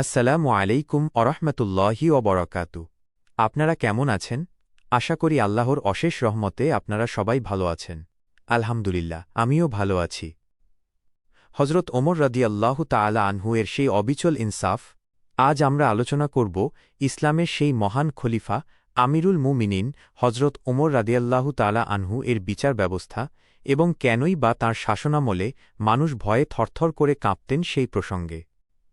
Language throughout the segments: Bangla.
আসসালামু আলাইকুম অরহমতুল্লাহি অবরকাতু আপনারা কেমন আছেন? আশা করি আল্লাহর অশেষ রহমতে আপনারা সবাই ভালো আছেন। আলহামদুলিল্লাহ, আমিও ভালো আছি। হজরত ওমর রদি আল্লাহ তালা আনহু এর সেই অবিচল ইনসাফ, আজ আমরা আলোচনা করব ইসলামের সেই মহান খলিফা আমিরুল মুমিনিন হজরত ওমর রাদিয়াল্লাহু তালা আনহু এর বিচার ব্যবস্থা এবং কেনই বা তাঁর শাসনামলে মানুষ ভয়ে থরথর করে কাঁপতেন সেই প্রসঙ্গে।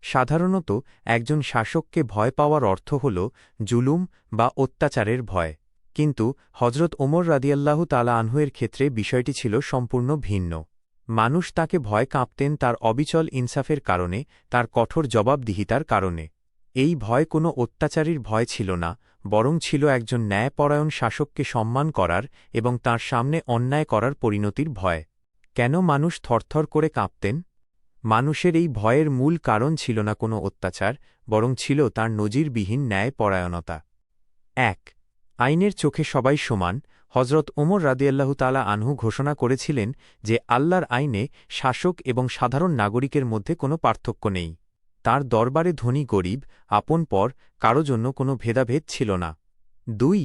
সাধারণত একজন শাসককে ভয় পাওয়ার অর্থ হল জুলুম বা অত্যাচারের ভয়। কিন্তু হজরত ওমর রাদিয়াল্লাহু তালা আনহুয়ের ক্ষেত্রে বিষয়টি ছিল সম্পূর্ণ ভিন্ন। মানুষ তাকে ভয় কাঁপতেন তার অবিচল ইনসাফের কারণে, তার কঠোর জবাবদিহিতার কারণে। এই ভয় কোনো অত্যাচারীর ভয় ছিল না, বরং ছিল একজন ন্যায়পরায়ণ শাসককে সম্মান করার এবং তার সামনে অন্যায় করার পরিণতির ভয়। কেন মানুষ থরথর করে কাঁপতেন? মানুষের এই ভয়ের মূল কারণ ছিল না কোনো অত্যাচার, বরং ছিল তার নজিরবিহীন ন্যায়পরায়ণতা। এক, আইনের চোখে সবাই সমান হজরত ওমর রাদিয়াল্লাহু তালা আনহু ঘোষণা করেছিলেন যে আল্লাহর আইনে শাসক এবং সাধারণ নাগরিকের মধ্যে কোনো পার্থক্য নেই। তার দরবারে ধনী গরিব, আপন পর, কারও জন্য কোনো ভেদাভেদ ছিল না। দুই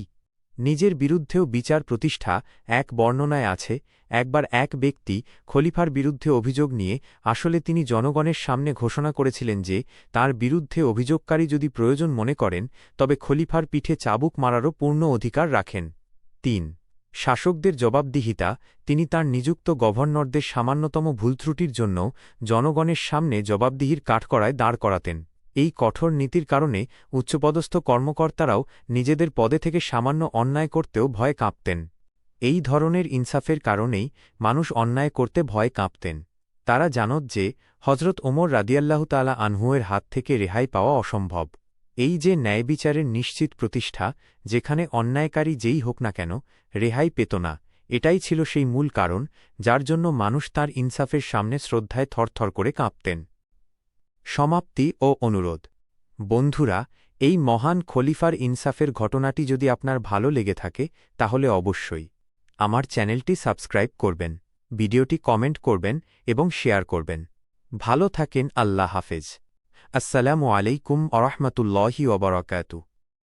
নিজের বিরুদ্ধেও বিচার প্রতিষ্ঠা এক বর্ণনায় আছে, একবার এক ব্যক্তি খলিফার বিরুদ্ধে অভিযোগ নিয়ে আসলে তিনি জনগণের সামনে ঘোষণা করেছিলেন যে তার বিরুদ্ধে অভিযোগকারী যদি প্রয়োজন মনে করেন, তবে খলিফার পিঠে চাবুক মারারও পূর্ণ অধিকার রাখেন। তিন, শাসকদের জবাবদিহিতা, তিনি তার নিযুক্ত গভর্নরদের সামান্যতম ভুলত্রুটির জন্য জনগণের সামনে জবাবদিহির কাঠকড়ায় দাঁড় করাতেন। এই কঠোর নীতির কারণে উচ্চপদস্থ কর্মকর্তারাও নিজেদের পদে থেকে সামান্য অন্যায় করতেও ভয় কাঁপতেন। এই ধরনের ইনসাফের কারণেই মানুষ অন্যায় করতে ভয় কাঁপতেন। তারা জানত যে হজরত ওমর রাদিয়াল্লাহতালা আনহুয়ের হাত থেকে রেহাই পাওয়া অসম্ভব। এই যে ন্যায়বিচারের নিশ্চিত প্রতিষ্ঠা, যেখানে অন্যায়কারী যেই হোক না কেন, রেহাই পেত না, এটাই ছিল সেই মূল কারণ, যার জন্য মানুষ তার ইনসাফের সামনে শ্রদ্ধায় থরথর করে কাঁপতেন। সমাপ্তি ও অনুরোধ। বন্ধুরা, এই মহান খলিফার ইনসাফের ঘটনাটি যদি আপনার ভালো লেগে থাকে, তাহলে অবশ্যই আমার চ্যানেলটি সাবস্ক্রাইব করবেন, ভিডিওটি কমেন্ট করবেন এবং শেয়ার করবেন। ভালো থাকেন, আল্লাহ হাফেজ। আসসালামু আলাইকুম আরহামতুল্লাহি ওবরাকাতু